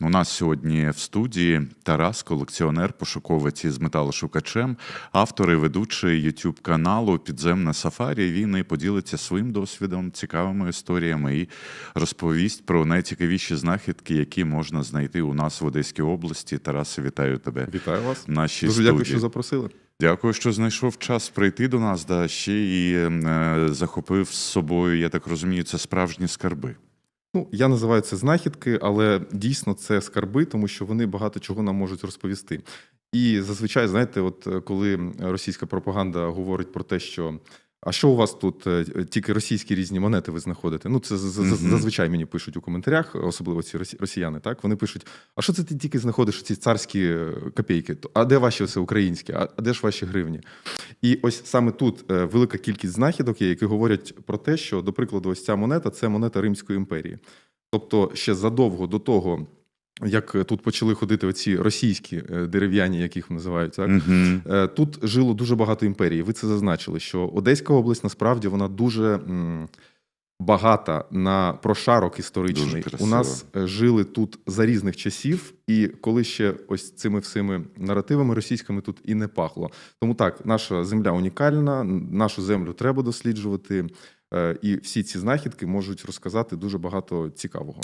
У нас сьогодні в студії Тарас, колекціонер, пошуковець із металошукачем, автор і ведучий YouTube каналу Підземне Сафарі. Він і поділиться своїм досвідом, цікавими історіями і розповість про найцікавіші знахідки, які можна знайти у нас в Одеській області. Тарасе, вітаю тебе. Вітаю вас. В нашій Дуже студії. дякую, що запросили. Дякую, що знайшов час прийти до нас. Да ще і е, захопив з собою. Я так розумію, це справжні скарби. Ну, я називаю це знахідки, але дійсно це скарби, тому що вони багато чого нам можуть розповісти. І зазвичай, знаєте, от е, коли російська пропаганда говорить про те, що а що у вас тут е, тільки російські різні монети ви знаходите? Ну, це зазвичай мені пишуть у коментарях, особливо ці росі- росіяни. Так вони пишуть: а що це ти тільки знаходиш ці царські е, копійки? А де ваші оце українські? А де ж ваші гривні? І ось саме тут е, велика кількість знахідок є, які говорять про те, що, до прикладу, ось ця монета це монета Римської імперії. Тобто, ще задовго до того, як тут почали ходити оці російські е, дерев'яні, яких називають, так Угу. Тут жило дуже багато імперій. Ви це зазначили, що Одеська область насправді вона дуже багата на прошарок історичний. У нас е, жили тут за різних часів, і коли ще ось цими всіми наративами російськими тут і не пахло. Тому так, наша земля унікальна, нашу землю треба досліджувати. е, І всі ці знахідки можуть розказати дуже багато цікавого.